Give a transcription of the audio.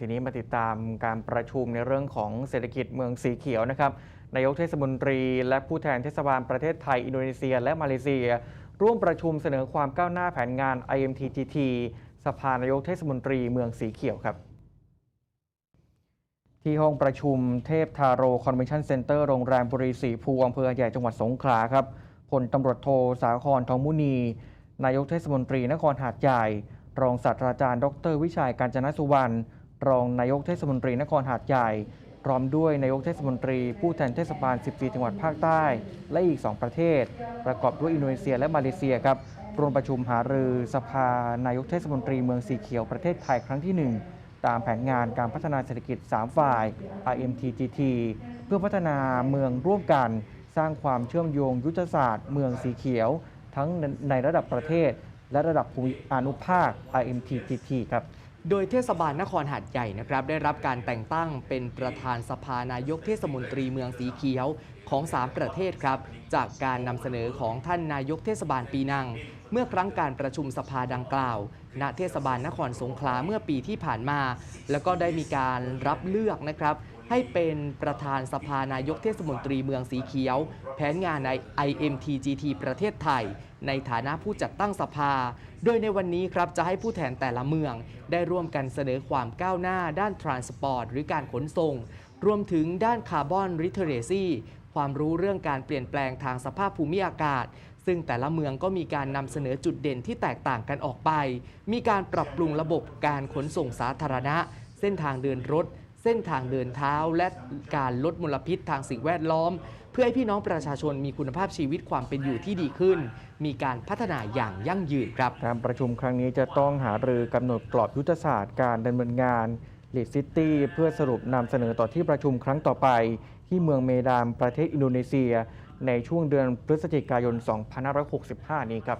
ทีนี้มาติดตามการประชุมในเรื่องของเศรษฐกิจเมืองสีเขียวนะครับนายกเทศมนตรี และผู้แทนเทศบาลประเทศไทย อินโดนีเซีย และมาเลเซีย ร่วมประชุมเสนอความก้าวหน้าแผนงาน IMTGT สภานายกเทศมนตรีเมืองสีเขียวครับ ที่ห้องประชุมเทพทาโรคอนเวนชั่นเซ็นเตอร์โรงแรมบุรีสีภูอำเภอใหญ่จังหวัดสงขลาครับพลตำรวจโทสาครทองมุนี นายกเทศมนตรีนครหาดใหญ่ รองศาสตราจารย์ ดร วิชัยการจนสุวรรณ รองนายกเทศมนตรีนครหาดใหญ่ พร้อมด้วยนายกเทศมนตรีผู้แทนเทศบาล 14 จังหวัดภาคใต้ และอีก 2 ประเทศ ประกอบด้วยอินโดนีเซียและมาเลเซียครับร่วมประชุมหารือสภานายกเทศมนตรีเมืองสีเขียวประเทศไทยครั้งที่ 1 ตามแผนงานการพัฒนาเศรษฐกิจ 3 ฝ่าย IMTGT เพื่อพัฒนาเมืองร่วมกัน สร้างความเชื่อมโยงยุทธศาสตร์เมืองสีเขียว ทั้งในระดับประเทศ และระดับภูมิอนุภาค IMTGT ครับ โดยเทศบาลนครหาดใหญ่นะครับได้รับการแต่งตั้งเป็นประธานสภานายกเทศมนตรีเมืองสีเขียวของ 3 ประเทศครับ จากการนำเสนอของท่านนายกเทศบาลปีนัง เมื่อครั้งการประชุมสภาดังกล่าว ณเทศบาลนครสงขลาเมื่อปีที่ผ่านมา แล้วก็ได้มีการรับเลือกนะครับให้เป็นประธานสภานายกเทศมนตรีเมืองสีเขียว แผนงานใน IMTGT ประเทศไทย ในฐานะผู้จัดตั้งสภา โดยในวันนี้ครับจะให้ผู้แทนแต่ละเมือง ได้ร่วมกันเสนอความก้าวหน้าด้านทรานสปอร์ตหรือการขนส่ง รวมถึงด้านคาร์บอนริเทเรซีความรู้เรื่องการเปลี่ยนแปลงทางสภาพภูมิอากาศ ซึ่งแต่ละเมืองก็มีการนำเสนอจุดเด่นที่แตกต่างกันออกไป มีการปรับปรุงระบบการขนส่งสาธารณะ เส้นทางเดินรถ เส้นทางเดินเท้าและการลดมลพิษทางสิ่งแวดล้อม เพื่อให้พี่น้องประชาชนมีคุณภาพชีวิตความเป็นอยู่ที่ดีขึ้น มีการพัฒนาอย่างยั่งยืนครับ การประชุมครั้งนี้จะต้องหารือกำหนดกรอบยุทธศาสตร์การดำเนินงานลีดซิตี้เพื่อสรุปนำเสนอต่อที่ประชุมครั้งต่อไป ที่เมืองเมดามประเทศอินโดนีเซีย ในช่วงเดือนพฤศจิกายน 2565 นี้ครับ